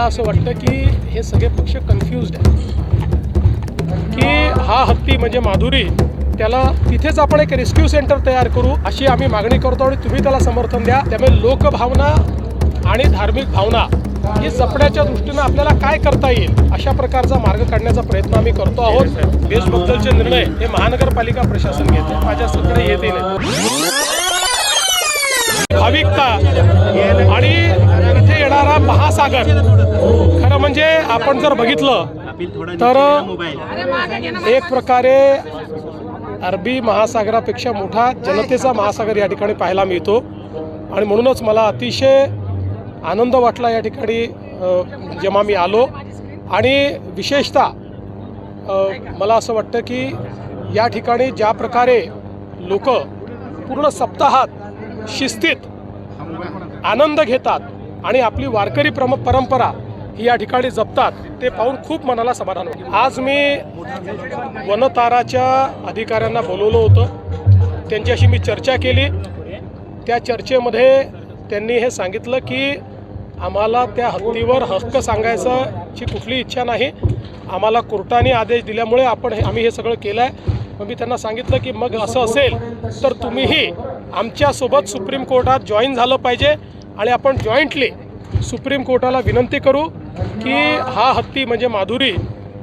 मला असं वाटतं की हे सगळे पक्ष कन्फ्युज्ड आहेत. की हा हत्ती म्हणजे माधुरी त्याला तिथेच आपण एक रेस्क्यू सेंटर तयार करू अशी आम्ही मागणी करतो आणि तुम्ही त्याला समर्थन द्या. त्यामुळे लोकभावना आणि धार्मिक भावना ही जपण्याच्या दृष्टीनं आपल्याला काय करता येईल अशा प्रकारचा मार्ग काढण्याचा प्रयत्न आम्ही करतो आहोत. बेसबद्दलचे निर्णय हे महानगरपालिका प्रशासन घेते. माझ्या सगळे येते भाविकता आणि इथे महासागर. खरं म्हणजे आपण जर बघितलं तर एक प्रकारे अरबी महासागरापेक्षा मोठा जनतेचा महासागर या ठिकाणी पाहायला मिळतो. आणि म्हणूनच मला अतिशय आनंद वाटला या ठिकाणी जेव्हा मी आलो. आणि विशेषतः मला असं वाटतं की या ठिकाणी ज्या प्रकारे लोक पूर्ण सप्ताहात शिस्तीत आनंद घेतात आणि आपली वारकरी प्रम परंपरा ही या ठिकाणी जपतात ते पाहून खूप मनाला समाधान होतं आज मी वनताराच्या अधिकाऱ्यांना बोलवलं होतं. त्यांच्याशी मी चर्चा केली. त्या चर्चेमध्ये त्यांनी हे सांगितलं की आम्हाला त्या हत्तीवर हक्क सांगायचाची कुठली इच्छा नाही. आम्हाला कोर्टाने आदेश दिल्यामुळे आपण हे आम्ही हे सगळं केलं आहे मग मी त्यांना सांगितलं की मग असं असेल तर तुम्हीही आमच्यासोबत सुप्रीम कोर्टात जॉईन झालं पाहिजे. आणि आपण जॉईंटली सुप्रीम कोर्टाला विनंती करू की हा हत्ती म्हणजे माधुरी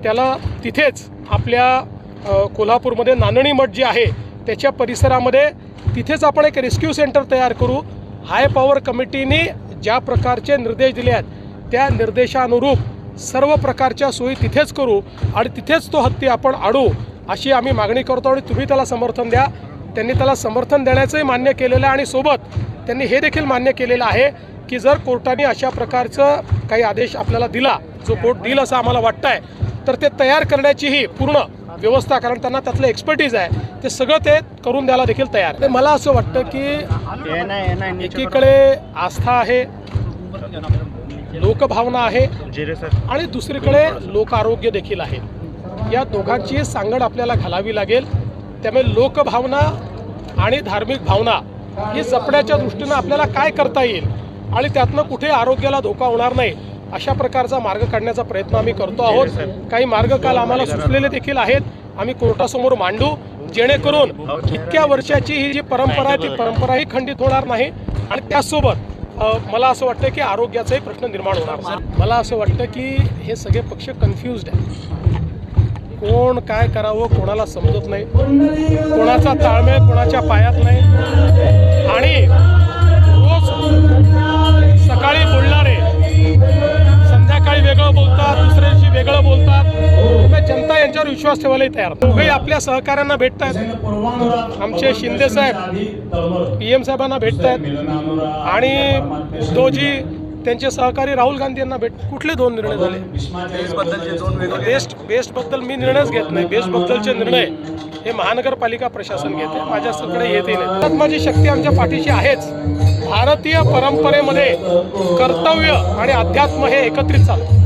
त्याला तिथेच आपल्या कोल्हापूरमध्ये नानणी मठ जे आहे त्याच्या परिसरामध्ये तिथेच आपण एक रेस्क्यू सेंटर तयार करू. हाय पॉवर कमिटीने ज्या प्रकारचे निर्देश दिले आहेत त्या निर्देशानुरूप सर्व प्रकारच्या सोयी तिथेच करू आणि तिथेच तो हत्ती आपण आडू अशी आम्ही मागणी करतो आणि तुम्ही त्याला समर्थन द्या. त्यांनी त्याला समर्थन देण्याचंही मान्य केलेलं आहे आणि सोबत त्यांनी हे देखील मान्य केलेलं आहे की जर कोर्टाने अशा प्रकारचं काही आदेश आपल्याला दिला जो कोर्ट देईल असं आम्हाला वाटतं आहे तर ते तयार करण्याचीही पूर्ण व्यवस्था कारण त्यांना त्यातलं एक्सपर्टीज आहे ते सगळं ते करून द्यायला देखील तयार आहे. मला असं वाटतं की एकीकडे आस्था आहे लोकभावना आहे आणि दुसरीकडे लोक आरोग्य देखील आहे या दोघांची सांगड आपल्याला घालावी लागेल त्यामुळे लोकभावना आणि धार्मिक भावना ही जपण्याच्या दृष्टीनं आपल्याला काय करता येईल आणि त्यातनं कुठे आरोग्याला धोका होणार नाही अशा प्रकारचा मार्ग काढण्याचा प्रयत्न आम्ही करतो आहोत. काही मार्ग काल आम्हाला सुचलेले देखील आहेत. आम्ही कोर्टासमोर मांडू जेणेकरून इतक्या वर्षाची ही जी परंपरा आहे ती परंपराही खंडित होणार नाही. आणि त्याचसोबत मला असं वाटतं की आरोग्याचाही प्रश्न निर्माण होणार. मला असं वाटतं की हे सगळे पक्ष कन्फ्युज्ड आहेत. कोण काय करावं कोणाला समजत नाही. कोणाचा ताळमेळ कोणाच्या पायात नाही. आणि रोज सकाळी बोलणारे संध्याकाळी वेगळं बोलतात दुसऱ्या दिवशी वेगळं बोलतात. जनता यांच्यावर विश्वास ठेवायलाही तयार दोघेही आपल्या सहकाऱ्यांना भेटत आहेत आमचे शिंदे साहेब पी एम साहेबांना भेटत आहेत आणि उद्धवजी त्यांचे सहकारी राहुल गांधी यांना भेट कुठले दोन निर्णय झाले? बेस्ट बेस्टबद्दल मी निर्णयच घेत नाही. बेस्टबद्दलचे निर्णय हे महानगरपालिका प्रशासन घेते. माझ्याकडे येते नाही. माझी शक्ती आमच्या पाठीशी आहेच. भारतीय परंपरेमध्ये कर्तव्य आणि अध्यात्म हे एकत्रित चालतं.